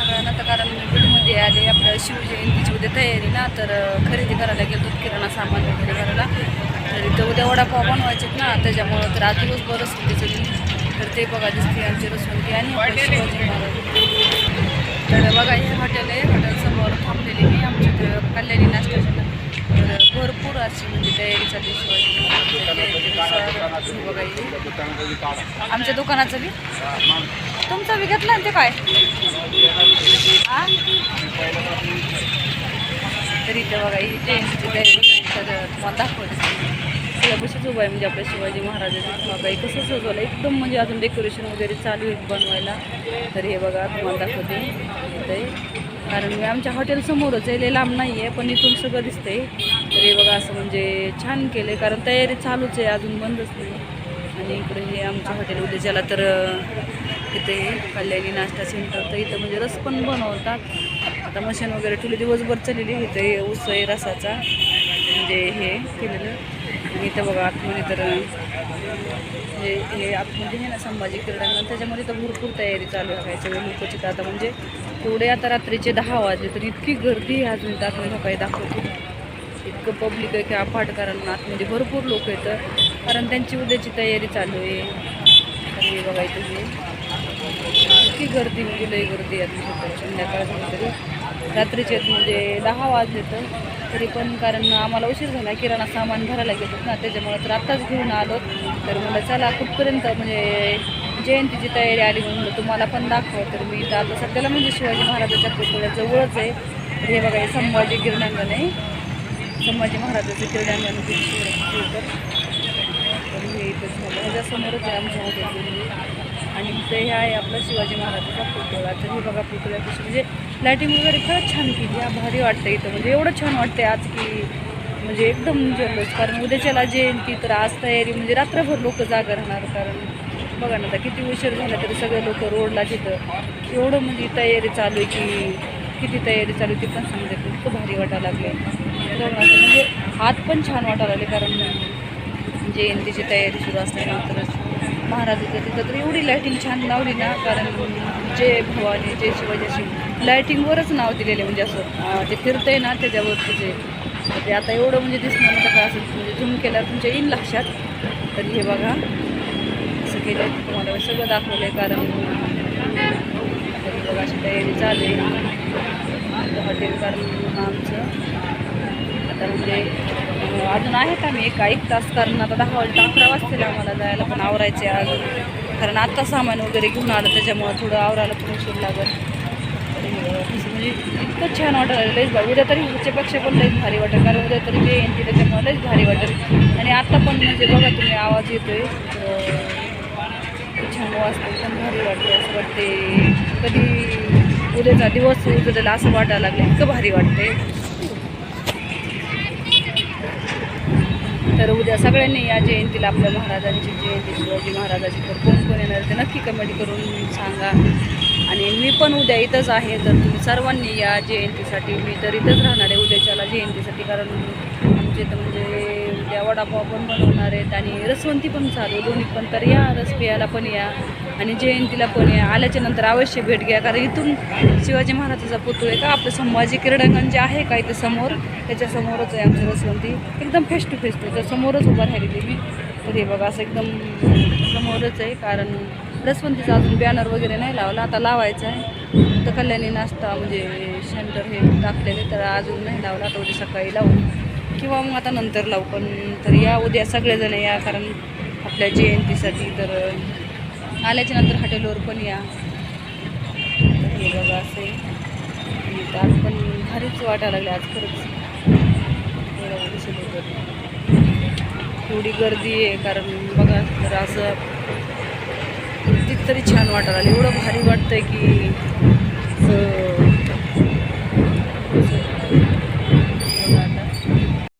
सगळ्यांना तर कारण मी बीडमध्ये आले आपल्या शिवजयंतीची उद्या तयारी ना तर खरेदी करायला गेलो किराणा सामान वगैरे करायला. तर इथं उद्या वडापाव बनवायचे ना त्याच्यामुळं तर आज दिवसभरच होते तर ते बघा दिसते आमची रसवंती आणि शिवाजी महाराज. तर बघा हे हॉटेल आहे भरपूर म्हणजे बघा आमच्या दुकानाचं बी. तुमचा बी घेतला ना ते काय? तरी ते बघा ही जयंतीची तयारी तर तुम्हाला दाखवते. त्यापाशीच उभं आहे म्हणजे आपल्या शिवाजी महाराजांचं. बघा कसं सजवलं? एकदम म्हणजे अजून डेकोरेशन वगैरे चालू आहे बनवायला. तर हे बघा तुम्हाला दाखवते. आहे. कारण मी आमच्या हॉटेलसमोरच आहे. लांब नाही आहे पण इथून सगळं दिसतंय. तर हे बघा असं म्हणजे छान केलं आहे कारण तयारी चालूच आहे अजून बंदच नाही. आणि इकडे हे आमच्या हॉटेल उद्याच्याला तर तिथे इथे कल्याणी नाश्ता सेंटर तर इथं म्हणजे रस पण बनवतात. आता मशीन वगैरे ठेवली दिवसभर चाललेली इथं हे ऊस आहे रसाचा म्हणजे हे केलेलं. आणि इथं बघा आतमध्ये तर हे हे आतमध्ये हे ना संभाजी क्रीडांगण त्याच्यामध्ये तर भरपूर तयारी चालू आहे. सगळे लोकचित आता म्हणजे एवढे आता रात्रीचे दहा वाजले तर इतकी गर्दी आहे अजून आतमध्ये काही दाखवतो. इतकं पब्लिक आहे की अफाट कारण आतमध्ये म्हणजे भरपूर लोक येतं कारण त्यांची उद्याची तयारी चालू आहे. हे बघा इथं इतकी गर्दी म्हणजे लई गर्दी आहे संध्याकाळ तरी. रात्रीचे म्हणजे दहा वाजले तर. तरी पण कारण आम्हाला उशीर झाला किराणा सामान भरायला गेलो ना त्याच्यामुळे तर आत्ताच घेऊन आलो. तर मला चला कुठपर्यंत म्हणजे जयंतीची तयारी आली म्हणून तुम्हाला पण दाखव. तर मी आता सध्याला म्हणजे शिवाजी महाराजाच्या पुतळ्या जवळच आहे हे बघा हे संभाजी गिरणांगण आहे. संभाजी महाराजाचे क्रीडांगण किती शिवकर तर हे इथंच झालं. ह्याच्यासमोरच आहे आमच्या आणि ते हे आहे आपला शिवाजी महाराजाचा पुतळा तर हे बघा पुतळ्यापाशी म्हणजे लायटिंग वगैरे खरंच छान केली. आहे भारी वाटतं इथं. म्हणजे एवढं छान वाटतंय आज की म्हणजे एकदम जल्लोष. कारण उद्याच्याला जयंती तर आज तयारी म्हणजे रात्रभर लोक जागा राहणार. कारण बघा ना आता किती उशीर झाला तरी सगळे लोक रोडला तिथं. एवढं म्हणजे तयारी चालू आहे की किती तयारी चालू ती पण सांगते इतकं भारी वाटायला लागले. म्हणजे हात पण छान वाटायला लागले कारण म्हणजे जयंतीची तयारी सुरू असल्यानंतरच. महाराजाचं तिथं तर एवढी लायटिंग छान लावली ना कारण जय भवानी जय शिवाजी लायटिंगवरच नाव दिलेले म्हणजे असं अं, ते फिरतंय ना त्याच्यावरती जे तर ते आता एवढं म्हणजे दिसणार म्हणजे नव्हतं का असं म्हणजे झूम केल्यावर तुमच्या येईल लक्षात. तर हे बघा असं केलं तुम्हाला सगळं दाखवलं आहे कारण तयारी चालू आहे. हॉटेल कारण आमचं. आता म्हणजे अजून आहेत आम्ही एक एक तास कारण आता दहा वाजता अकरा वाजतील आम्हाला जायला पण आवरायचे आज. कारण आत्ता सामान वगैरे घेऊन आलं त्याच्यामुळं थोडं आवरायला पण उशीर लागत कसं म्हणजे इतकं छान वाटत लईच भारी. उद्या तरी ह्याच्यापेक्षा पण लईच भारी वाटेल कारण उद्या तरी जयंती त्याच्यामुळे लईच भारी वाटेल. आणि आत्ता पण म्हणजे बघा तुम्ही आवाज येतोय. तर छान वाजतं एकदम भारी वाटते असं वाटते कधी उद्याचा दिवस उद्याला असं वाटायला लागलं इतकं भारी वाटते तर उद्या सगळ्यांनी या जयंतीला आपल्या महाराजांची जयंती शिवाजी महाराजाची तर कोण कोण येणार ते नक्की कमेंट करून सांगा. आणि मी पण उद्या इथंच आहे तर तुम्ही सर्वांनी या जयंतीसाठी मी तर इथंच राहणार आहे उद्याच्याला जयंतीसाठी कारण पाहिजे तर म्हणजे उद्या वडापाव पण बनवणार आहेत आणि रसवंती पण चालू दोन्ही पण तर या रस प्यायला पण या आणि जयंतीला पण या. आल्याच्यानंतर अवश्य भेट घ्या. कारण इथून शिवाजी महाराजाचा पुतळ आहे का? आपलं संभाजी क्रीडांगण जे आहे का इथे समोर? त्याच्यासमोरच आहे आमची रसवंती. एकदम फेस टू फेस त्याच्या समोरच उभा राहिलेली मी. तर हे बघा असं एकदम समोरच आहे. कारण रसवंतीचा अजून बॅनर वगैरे नाही लावला. आता लावायचं आहे. तर कल्याणी नाश्ता म्हणजे सेंटर हे टाकलेले तर अजून नाही लावला. आता उद्या सकाळी लावून किंवा मग आता नंतर लावू पण तर या उद्या सगळेजण या कारण आपल्या जयंतीसाठी तर आल्याच्यानंतर हॉटेलवर पण या. तर हे बघा असे आज पण भारीच वाटायला लागले आज खरंच. हे बघा गर्दी आहे कारण बघा तर असं किती तरी छान वाटायला लागलं. एवढं भारी वाटतंय की